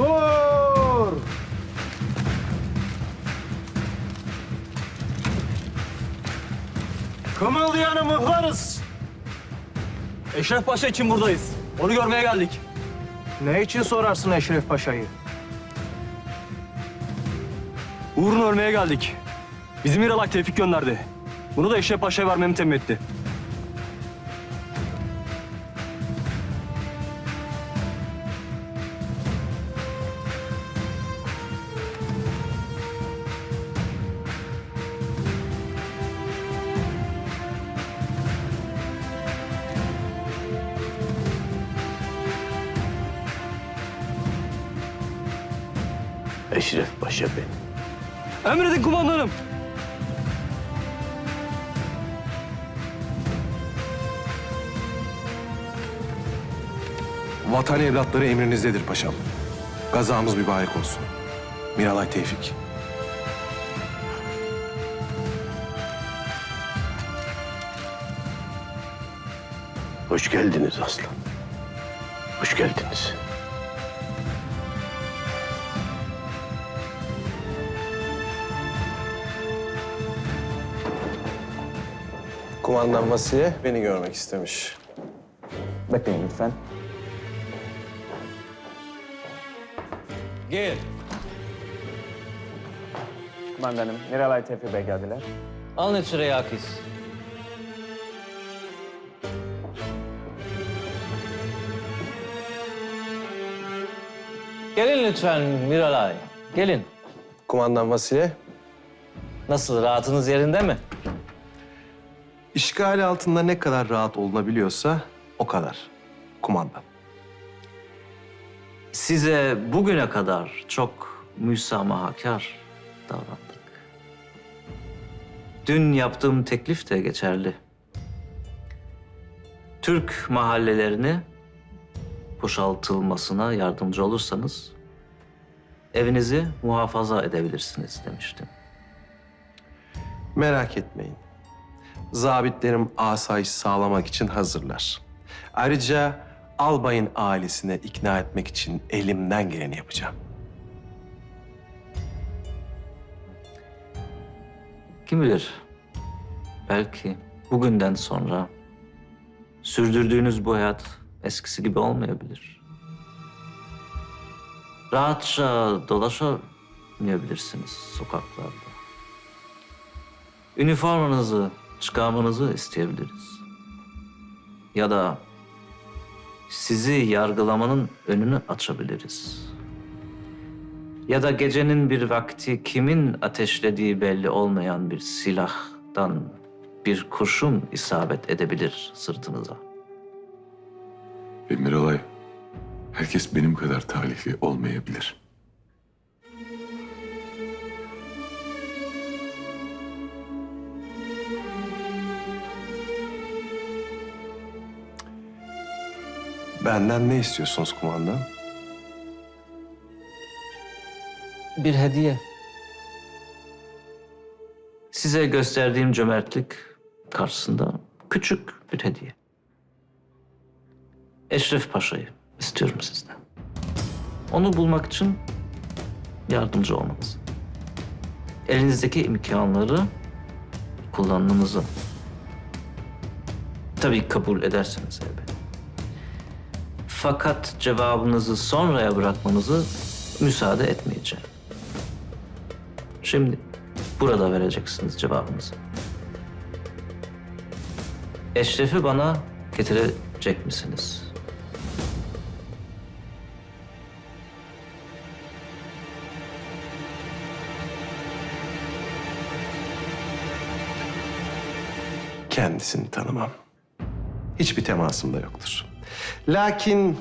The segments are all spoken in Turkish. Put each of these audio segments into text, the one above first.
Dur! Kımıldayanı mıhlarız. Eşref Paşa için buradayız. Onu görmeye geldik. Ne için sorarsın Eşref Paşa'yı? Uğrunu örmeye geldik. Bizi Miralay Tevfik gönderdi. Bunu da Eşref Paşa'ya vermemi temin etti. Eşref Paşa benim. Emredin kumandanım. Vatan evlatları emrinizdedir paşam. Gazamız mübarek olsun. Miralay Tevfik. Hoş geldiniz aslan. Hoş geldiniz. Kumandan Vasile beni görmek istemiş. Bekleyin lütfen. Gel. Kumandanım, Miralay Tevfik Bey geldiler. Alın şuraya Akis. Gelin lütfen Miralay. Gelin. Kumandan Vasile, Nasıl rahatınız yerinde mi? İşgali altında ne kadar rahat olunabiliyorsa o kadar. Kumandan. Size bugüne kadar çok müsamahakar davrandık. Dün yaptığım teklif de geçerli. Türk mahallelerini boşaltılmasına yardımcı olursanız evinizi muhafaza edebilirsiniz demiştim. Merak etmeyin. Zabitlerim asayiş sağlamak için hazırlar. Ayrıca albayın ailesine ikna etmek için elimden geleni yapacağım. Kim bilir? Belki bugünden sonra sürdürdüğünüz bu hayat eskisi gibi olmayabilir. Rahatça dolaşamayabilirsiniz sokaklarda. Üniformanızı çıkarmanızı isteyebiliriz. Ya da sizi yargılamanın önünü açabiliriz. Ya da gecenin bir vakti kimin ateşlediği belli olmayan bir silahtan bir kurşun isabet edebilir sırtınıza. Ve Miralay, herkes benim kadar talihli olmayabilir. Benden ne istiyorsunuz kumandan? Bir hediye. Size gösterdiğim cömertlik karşısında küçük bir hediye. Eşref Paşa'yı istiyorum sizden. Onu bulmak için yardımcı olmanızı. Elinizdeki imkanları kullanmanızı. Tabii kabul ederseniz elbette. Fakat cevabınızı sonraya bırakmanızı müsaade etmeyeceğim. Şimdi burada vereceksiniz cevabınızı. Eşref'i bana getirecek misiniz? Kendisini tanımam. Hiçbir temasım da yoktur. Lakin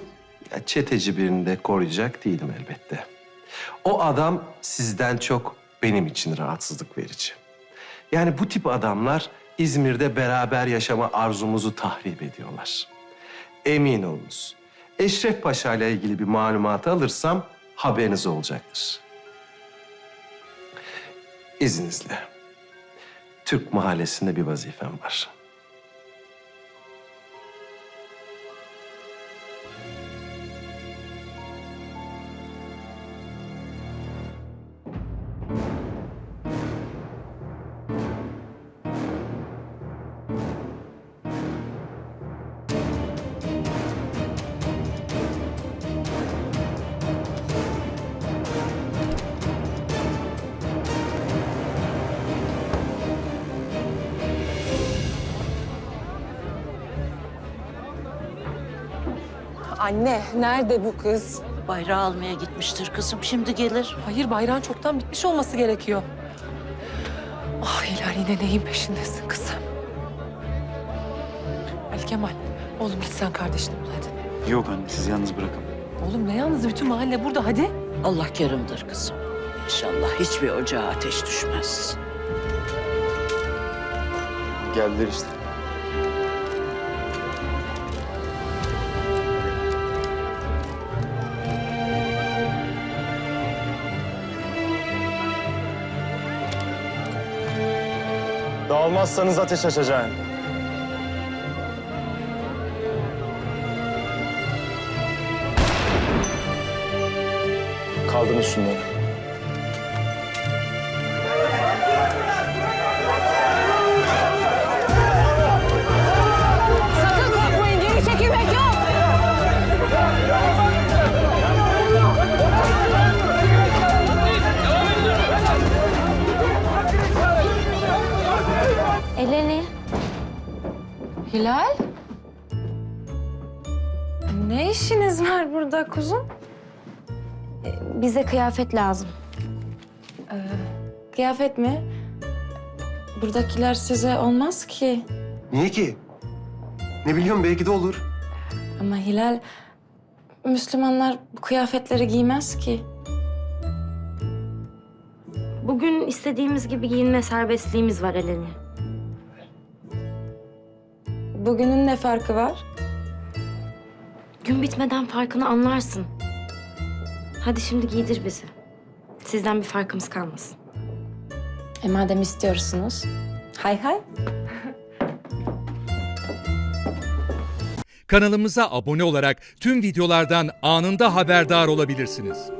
çeteci birini de koruyacak değilim elbette. O adam sizden çok benim için rahatsızlık verici. Yani bu tip adamlar İzmir'de beraber yaşama arzumuzu tahrip ediyorlar. Emin olunuz. Eşref Paşa ile ilgili bir malumat alırsam haberiniz olacaktır. İzninizle. Türk mahallesinde bir vazifem var. Anne, nerede bu kız? Bayrağı almaya gitmiştir kızım. Şimdi gelir. Hayır, bayrağın çoktan bitmiş olması gerekiyor. Ah Hilal yine neyin peşindesin kızım? Ali Kemal, oğlum git sen kardeşini bul hadi. Yok anne sizi yalnız bırakamam. Oğlum ne yalnız bütün mahalle burada hadi. Allah kerimdir kızım. İnşallah hiçbir ocağa ateş düşmez. Geldiler işte. Dağılmazsanız ateş açacağım. Kaldırın şunları. Hilal? Ne işiniz var burada kuzum? Ee, Bize kıyafet lazım. Ee, kıyafet mi? Buradakiler size olmaz ki. Niye ki? Ne biliyorum belki de olur. Ama Hilal, Müslümanlar bu kıyafetleri giymez ki. Bugün istediğimiz gibi giyinme serbestliğimiz var Eleni. Bugünün ne farkı var? Gün bitmeden farkını anlarsın. Hadi şimdi giydir bizi. Sizden bir farkımız kalmasın. E madem istiyorsunuz, hay hay. Kanalımıza abone olarak tüm videolardan anında haberdar olabilirsiniz.